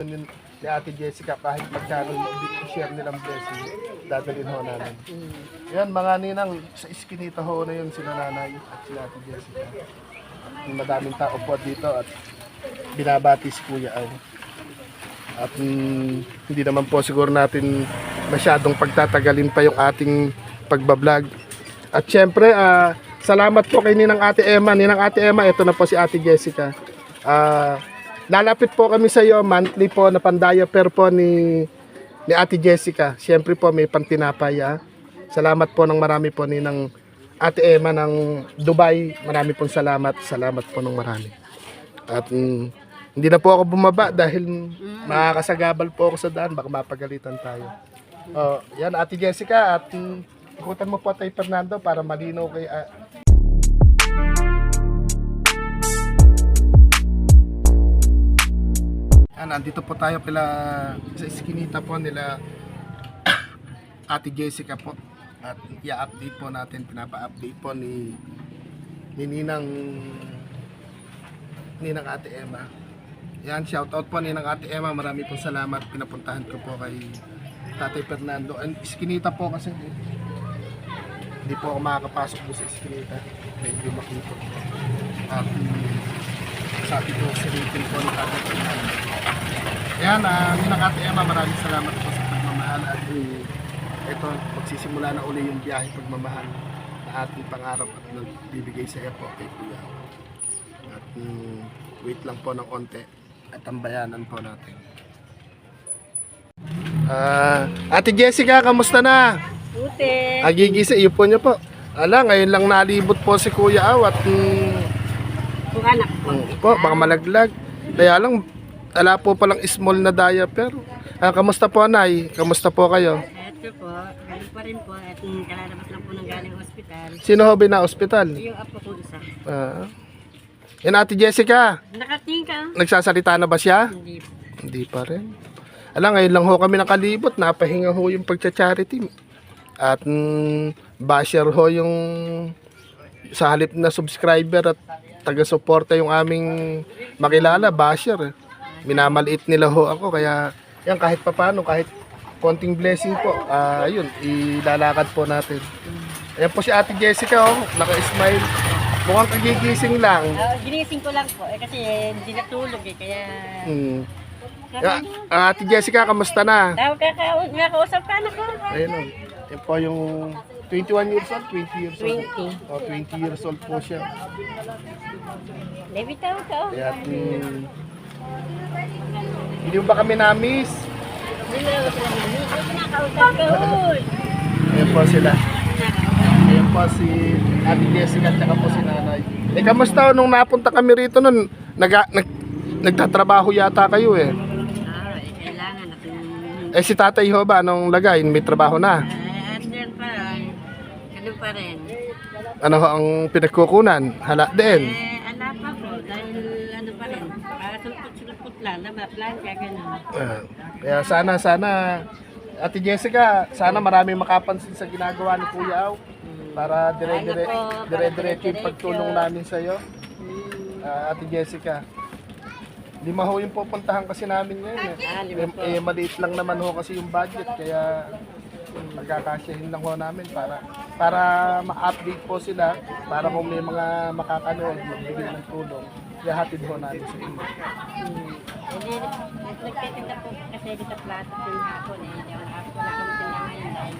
Yun ni Ate Jessica kahit magkano yung share nilang blessing, dadalhin ho namin. Yan mga ninang sa iskinita ho na yun sila nanay at sila Ate Jessica. Yung madaming tao po dito at binabati si Kuya Al. At mm, hindi naman po siguro natin masyadong pagtatagalin pa yung ating pagbablog. At syempre, ah, salamat po kay Ninang Ate Emma. Ninang Ate Emma, ito na po si Ate Jessica. Ah, lalapit po kami sa iyo monthly po na pandaya-per po ni ni Ate Jessica. Syempre po may pantinapay. ah. Salamat po ng marami po ni ng Ate Emma ng Dubai. Marami pong salamat. Salamat po ng marami. At mm, hindi na po ako bumaba dahil makakasagabal po ako sa daan. Baka mapagalitan tayo. Oh, yan Ate Jessica at mm, ikutan mo po tay Fernando para malinaw kay ah, Ah, nandito po tayo pila sa iskinita po nila Ate Jessica po. At i-update po natin, pinapa-update po ni, ni Ninang Ninang Ate Emma. Yan, shout out po Ninang Ate Emma. Marami pong salamat. Pinapuntahan ko po kay Tatay Fernando. And iskinita po kasi hindi po ako makakapasok po sa iskinita. Medyo makito. At mm, sabi ko, silitin po ni Tatay. Yan, uh, Ninang Ate Emma, maraming salamat po sa pagmamahal at uh, ito, magsisimula na uli yung biyahe pagmamahal na ating pangarap at nagbibigay sa iyo po kay Kuya. At mm, wait lang po ng konti at tambayanan po natin. Ah, Ate Jessica, kamusta na? Ute. Agigisa, iyo po niyo po. Ala, ngayon lang nalibot po si Kuya Aw at mm, Kung anak ko. Mm, po, baka malaglag. Kaya lang, ala po palang small na diaper. Ah, kamusta po, Nay? Kamusta po kayo? Ito po, galing pa rin po at kalalabas lang po ng galing ospital. Sino ho na ospital? Yung apo ko isa. Ah. yan, Ate Jessica. Nakating ka? Nagsasalita na ba siya? Hindi po. Hindi pa rin. Alam, ngayon lang ho kami nakalibot. Napahinga ho yung pagcha-charity. At mm, basher ho yung sa halip na subscriber at taga-suporta yung aming makilala, basher. Minamaliit nila ho ako. Kaya, yan, kahit papano, kahit konting blessing po, ah yun, ilalakad po natin. Ayan po si Ate Jessica, oh, naka-smile. Mukhang kagigising lang. Ah, ginising ko lang po eh, kasi eh, hindi natulog eh kaya Hmm. Ya, ah, Ate Jessica, kamusta na? Tawag ka anak ko. Ayun o. Yan po yung 21 years old, 20 years old. 20. Oh, 20 years old po siya. Levi tawag ka oh. Kaya, mm, hindi mo ba kami na-miss? Ayan po sila. Ayan po si Ate Jessica at saka po si Nanay. Eh, kamusta nung napunta kami rito nun? Nag, nag, nagtatrabaho yata kayo eh. Eh, si Tatay ho ba, nung lagay, may trabaho na? Eh, at yan pa, ano pa rin. Ano ho ang pinagkukunan? Hala din. Eh, ala pa po, dahil ano pa rin, para sulpot-sulpot lang, na plan ka gano'n. Ah, kaya sana, sana, Ate Jessica, sana marami makapansin sa ginagawa ni Kuya Aw para dire-dire, para dire-diretso yung dire-diretso. pagtulong namin sa iyo. Ah, Ate Jessica. Lima ho yung pupuntahan kasi namin ngayon eh. Ah, lima po. Eh, eh, maliit lang naman ho kasi yung budget kaya pagkakasyahin lang ho namin para para ma-update po sila para kung may mga makakanood magbigay ng tulong ihatid ho namin sa inyo. Hmm. Hindi, nagtitinda po kasi dito plato yung hapon eh. Hindi ako tinda ngayon dahil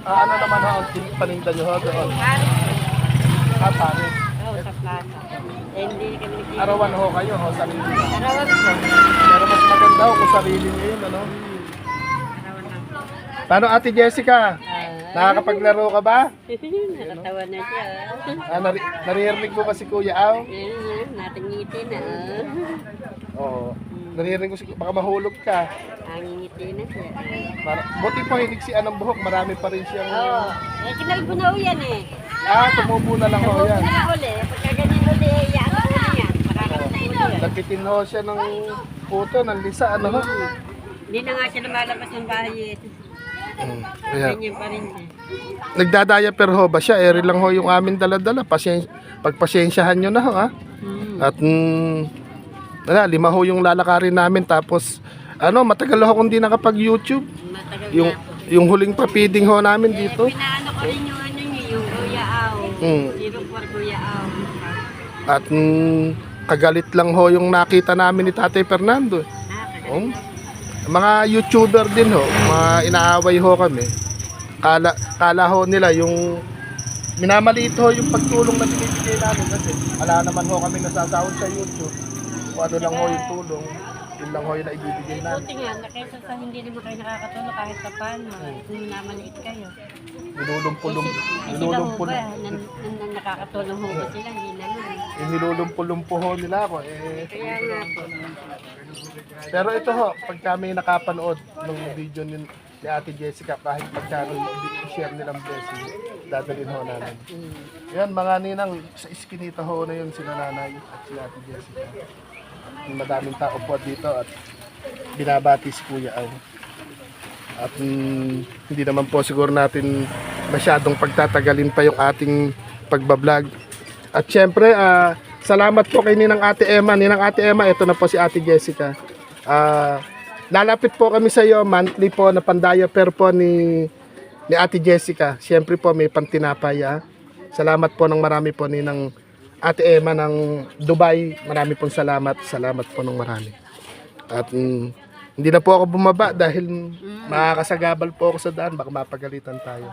Ah, ano naman ho ang tin- paninda nyo ho doon? Paris po. Ah, pare. Oo, sa plato. Eh, hindi kami nagtitinda. Arawan ho kayo ho, sarili. Arawan po. Pero mas maganda ho kung sarili nyo yun, ano? Arawan lang. Paano Ate Jessica? Ah, Nakakapaglaro ka ba? Nakatawa na siya. Ah, nari naririnig mo ba si Kuya Aw? Ayun, natingiti na. ah. Oo. Naririnig ko si baka mahulog ka. Nangingiti na siya. Para, buti po hinig si Anong Buhok, marami pa rin siyang... Oo. Eh, kinalbo na ho yan eh. Ah, tumubo na lang ho yan. Saka uli. Pagka ganyan uli, yan ang uli yan. Makakaroon na uli. Nagtitin ho siya ng puto, ng lisa, ano ho? Hindi na nga siya lumalabas ng bahay eh. Mm, Kaya, Ganyan pa rin siya. nagdadaya ho ba siya? Eri lang ho yung amin dala-dala. Pasyen pagpasensyahan nyo na ho, ha? Hmm. At mm, wala, lima ho yung lalakarin namin tapos ano, matagal ho akong di nakapag-YouTube. Matagal Yung na po. yung huling pa-feeding ho namin Eh, dito. pinaano ko rin yung ano yung Kuya Aw. Mm. Zero for Kuya Aw. At mm, kagalit lang ho yung nakita namin ni Tatay Fernando. Ah, Oh. Mga YouTuber din ho, mga inaaway ho kami. Kala, kala ho nila yung minamaliit ho yung pagtulong na binibigay namin kasi wala naman ho kami nasasahod sa YouTube. Kung ano lang ho yung tulong, yun lang ho yung naibibigay namin. Buti nga, na kaysa sa hindi naman kayo nakakatulong kahit pa paano, kung namaliit kayo. Nilulumpulum, Kasi sila ho nilulumpul, ba, nan, nan, nan, nakakatulong ho ba sila, hindi naman. eh, nilulumpulumpo ho nila ako. Eh, Kaya nga po. Pero ito ho, pag kami nakapanood ng video ni, ni Ate Jessica, kahit pagkano i-share nilang blessing, dadalhin ho namin. Mm. Yan, mga ninang, sa iskinita ho na yun, sila nanay at si Ate Jessica. Yung madaming tao po dito at binabati si Kuya Aw. At mm, hindi naman po siguro natin masyadong pagtatagalin pa yung ating pagbablog. At syempre, ah, salamat po kay Ninang Ate Emma. Ninang Ate Emma, ito na po si Ate Jessica. Ah, lalapit po kami sa iyo, monthly po na pandaya-per po ni ni Ate Jessica. Siyempre po may pantinapay. ah. Salamat po ng marami po ni ng Ate Emma ng Dubai. Marami pong salamat. Salamat po ng marami. At mm, hindi na po ako bumaba dahil makakasagabal po ako sa daan. Baka mapagalitan tayo.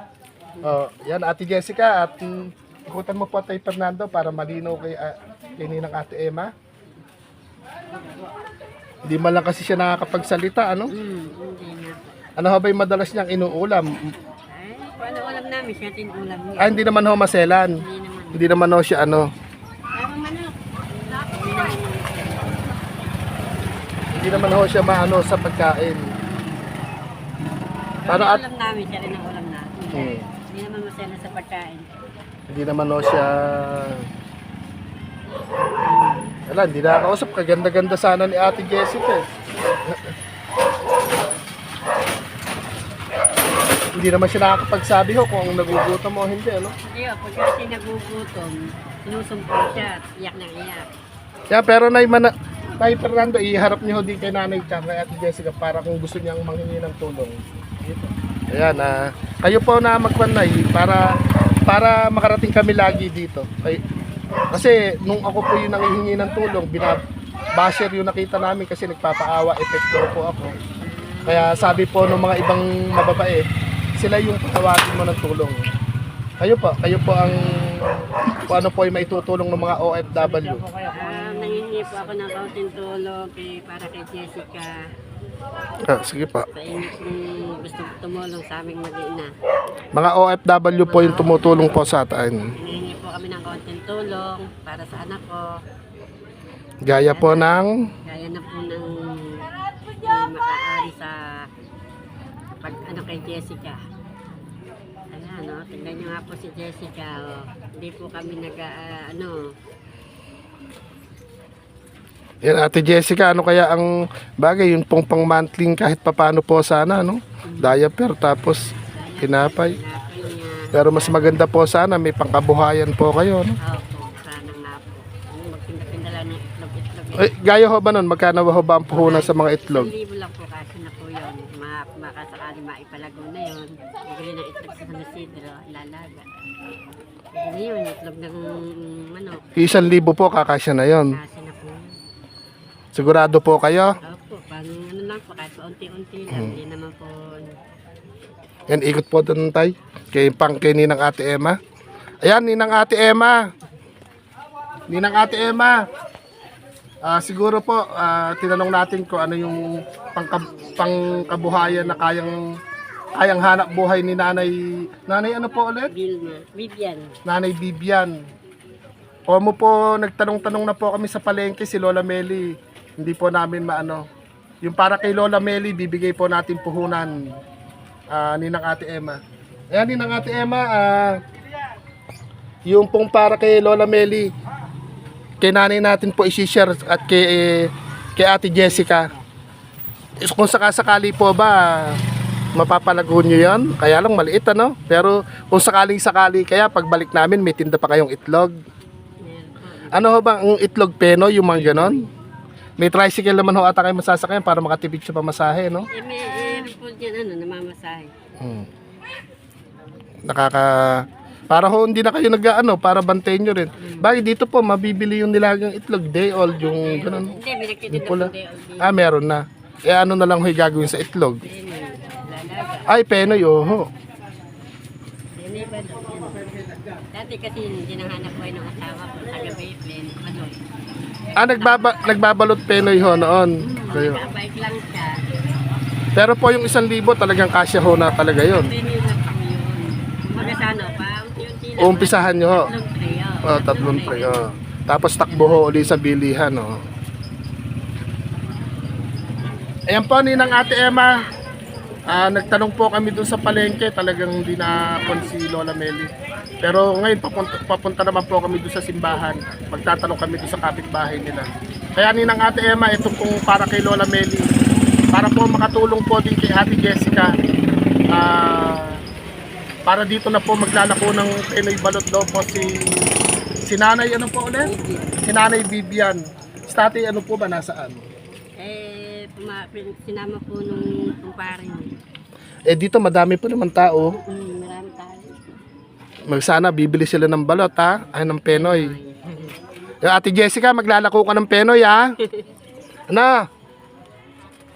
Oh, yan Ate Jessica at mm, ikutan mo po tay Fernando para malinaw kay, ah, kay Ninang Ate Emma. Hindi man lang kasi siya nakakapagsalita, ano? Mm, hindi. Ano ba yung madalas niyang inuulam? Ay, kung ano ulam namin, siya tin ulam niya. Ah, hindi naman ho maselan. Hindi naman. Hindi naman ho siya ano. Tama manok. Hindi naman. Hindi naman ho siya maano sa pagkain. Para at ulam namin, siya rin ang ulam namin. Hmm. Hindi naman masaya sa pagkain. hindi naman ho siya wala, hindi nakakausap. Kaganda-ganda sana ni Ate Jessica. eh. hindi naman siya nakakapagsabi ho kung nagugutom o hindi, ano? Hindi o, pag kasi nagugutom, sinusumpong siya, iyak na iyak. Yeah, pero Nay, Nay Fernando, iharap niyo din kay Nanay kay Ate Jessica, para kung gusto niyang manghingi ng tulong. Ayan, ah, kayo po na magpanay para para makarating kami lagi dito. Kay, kasi nung ako po yung nanghihingi ng tulong, binab basher yung nakita namin kasi nagpapaawa, epekto po ako. Kaya sabi po ng mga ibang mababae, sila yung patawagin mo ng tulong. Kayo po, kayo po ang kung ano po yung maitutulong ng mga OFW. Nangingi po ako ng kaunting tulong kay, para kay Jessica. Ah, sige pa. Sa inyo kung gusto tumulong sa aming mag-ina. Mga OFW po yung tumutulong po sa atin. Nangingi po kami ng kaunting tulong para sa anak ko. Gaya po ng Gaya na po ng hindi makaari sa pag ano kay Jessica. Ayan, no? Tignan nyo nga po si Jessica. Oh. Hindi po kami nag, ah, ano, yan, Ate Jessica, ano kaya ang bagay, yun pong pang monthly kahit papano po sana, no? Diaper, tapos pinapay. Pero mas maganda po sana, may pangkabuhayan po kayo, no? Ano. Eh, gaya ho ba nun? Magkano ho ba ang puhunan sa mga itlog? Libo lang po kasi na po yun. Ma makasakali maipalago na yun. Bigli ng itlog sa San Isidro, lalaga. Na yun, itlog ng manok. Isang libo po, kakasya na yon. Kasi yun. Sigurado po kayo? Opo, pang ano lang po, kahit paunti-unti lang. Hindi naman po. Yan, ikot po doon tay. Kay pang kay Ninang Ate Emma. Ayan, Ninang Ate Emma. Ninang Ate Emma. Ah, siguro po, ah, tinanong natin kung ano yung pang, pangkabuhayan na kayang kayang hanap buhay ni Nanay Nanay ano po ulit? Vilma, Vivian. Nanay Bibian. O mo po, nagtanong-tanong na po kami sa palengke si Lola Meli. Hindi po namin maano. Yung para kay Lola Meli, bibigay po natin puhunan ah ni ng Ate Emma. Ayan, ni ng Ate Emma, ah, yung pong para kay Lola Meli, kay nanay natin po isi-share at kay, kay Ate Jessica. Kung sakasakali po ba, mapapalago nyo yan? Kaya lang maliit ano? Pero kung sakaling sakali, kaya pagbalik namin may tinda pa kayong itlog. Ano ho ba ang itlog peno, yung mga ganon? May tricycle naman ho ata kayo masasakyan para makatipid sa pamasahe, no? Eh, may eh, po dyan, ano, namamasahe. Hmm. Nakaka... Para ho hindi na kayo nag-ano, para bantayin nyo rin. Bakit dito po, mabibili yung nilagang itlog, day old, yung ganun. Hindi, may nagtitinda pula. po day old day. Ah, meron na. Eh ano na lang ho yung gagawin sa itlog? Ayun, lalaga. Ay, penoy, oho. Yan eh, ba, yan. Dati kasi hindi nanghanap buhay ng asawa ko Ah, nagbaba, nagbabalot penoy ho noon. Kayo. Kabait lang siya. Pero po yung isang libo talagang kasya ho na talaga lang po yun. Sa ano pa, unti-unti lang. Umpisahan nyo ho. Tatlong tray, oh. Tatlong. Oh. Tapos takbo ho uli sa bilihan. Oh. Ayan po, ninang ate Emma. Ah, nagtanong po kami dun sa palengke. Talagang hindi na si Lola Meli. Pero ngayon papunta, papunta naman po kami dun sa simbahan. Magtatanong kami dun sa kapitbahay nila. Kaya ninang ate Emma, ito pong para kay Lola Meli. Para po makatulong po din kay ate Jessica. Ah, para dito na po maglalako ng Pinoy Balot daw po si si Nanay ano po ulit? Si Nanay Vivian. Si tatay ano po ba nasaan? Eh, puma, sinama po nung kumpare. Eh dito madami po naman tao. Tayo. Mag sana bibili sila ng balot ha, ay ng Penoy. Yung Ate Jessica, maglalako ka ng Penoy ha. Ano?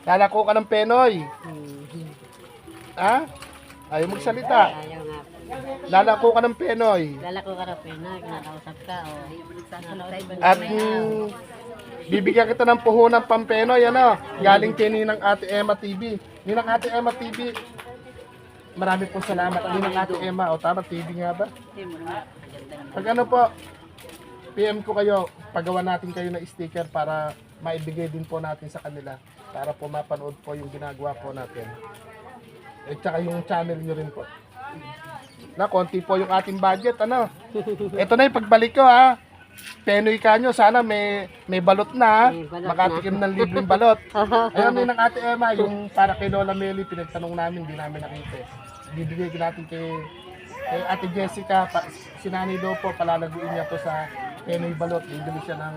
Lalako ka ng Penoy. Ha? Ayaw magsalita. Lalako ka ng Penoy. Lalako ka raw, na, kinakausap ka, o. Sa ibang At mm, bibigyan kita ng puhunan pampenoy, ano, galing kay Ninang Ate Emma TV. Ninang Ate Emma TV, marami pong salamat. Ninang Ate Emma, o tama, TV nga ba? Pag ano po, PM ko kayo, pagawa natin kayo ng sticker para maibigay din po natin sa kanila. Para po mapanood po yung ginagawa po natin. At saka yung channel nyo rin po. Na, konti po yung ating budget, ano. Ito na yung pagbalik ko, ha. Penoy ka nyo, sana may, may balot na? May balot Makatikim ng libreng balot. Ayun, yun ang ate Emma, yung para kay Lola Meli, pinagtanong namin, di namin nakita. Bibigay ko natin kay, kay ate Jessica, pa, si nanay daw po, palalaguin niya to sa Penoy balot. Bibili siya ng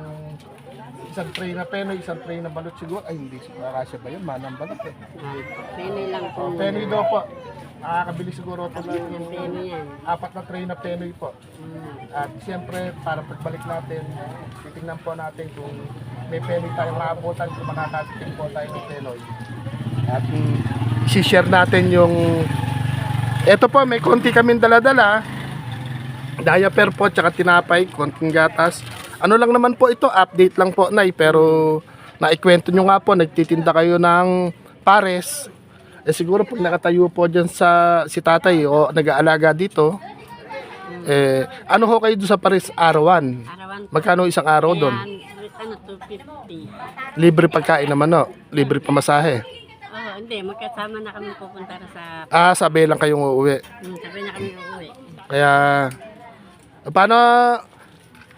isang tray na Penoy, isang tray na balot siguro. Ay, hindi kasya ba yun? Manang balot eh. Penoy lang po. Oh, Penoy daw po. Nakakabili siguro ito ng apat na tray na Penoy po. At siyempre, para pagbalik natin, titingnan po natin kung may Penoy tayong maabutan, kung makakatikim po tayo ng Penoy. At mm, share natin yung... Ito po, may konti kaming daladala. Diaper po, tsaka tinapay, konting gatas. Ano lang naman po ito, update lang po, Nay. Pero naikwento nyo nga po, nagtitinda kayo ng pares. Eh siguro pag nakatayo po dyan sa si tatay o nag-aalaga dito, eh, ano ho kayo doon sa Paris Arawan? Arawan. Magkano isang araw doon? Ano, 250. Libre pagkain naman no? Libre pamasahe. Oh, hindi, magkasama na kami pupunta na sa, Ah, sabi lang kayong uuwi. hmm, sabi na kami uuwi. Kaya, paano,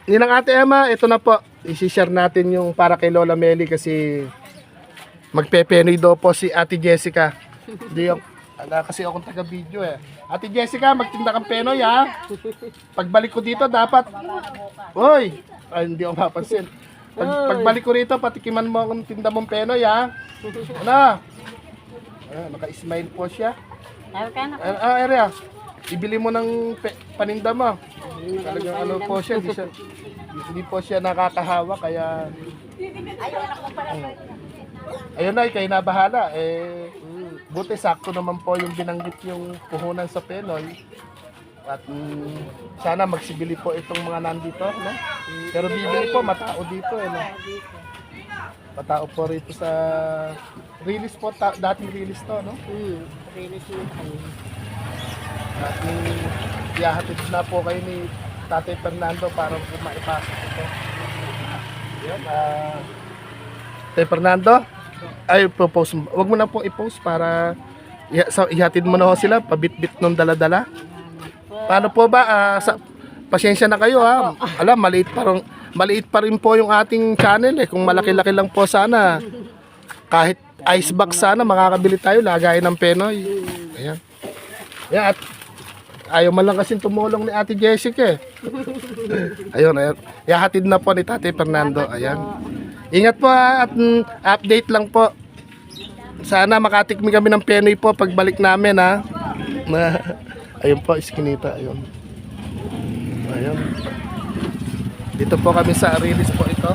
ninang ate Emma, ito na po. Isi-share natin yung para kay Lola Meli kasi magpepenoy daw po si ate Jessica. Hindi ako, ala, kasi akong taga-video eh. Ate Jessica, magtinda kang penoy ha. Pagbalik ko dito, dapat, Hoy! Ay, hindi ako mapansin. Pag, pagbalik ko rito, patikiman mo akong tinda mong penoy ha. Ano? Ah, naka-smile po siya. Sabi ka na, Ah, ah, area. Ibili mo ng pe- paninda mo. Talagang ano po siya, hindi siya hindi po siya nakakahawa kaya. Ayun na, kayo na bahala. Eh, buti sakto naman po yung binanggit yung puhunan sa Penoy. At mm, sana magsibili po itong mga nandito, no? Pero bibili po, matao dito, eh, no? Matao po rito sa release po, ta- dating release to, no? hmm, release kami. At mm, ihahatid na po kayo ni Tatay Fernando para po maipasok ito. Yan, ah... Tatay Fernando, ay, propose. Huwag mo na po i-post para iha- sa, ihatid mo na ho sila, pabit-bit nung dala-dala. Paano po ba? ah, sa, pasensya na kayo ha. Alam, maliit pa rin, maliit pa rin po yung ating channel eh. Kung malaki-laki lang po sana, kahit ice box sana, makakabili tayo, lagay ng Penoy. Ayan. Yan, at ayaw man lang kasing tumulong ni Ate Jessica eh. ayun, ayun. Ihahatid na po ni Tate Fernando. Ayan. Ingat po ha, at mm, update lang po. Sana makatikmi kami ng Penoy po pagbalik namin ha. Na, ayun po, iskinita. Ayun. Ayun. Dito po kami sa Arilis po ito.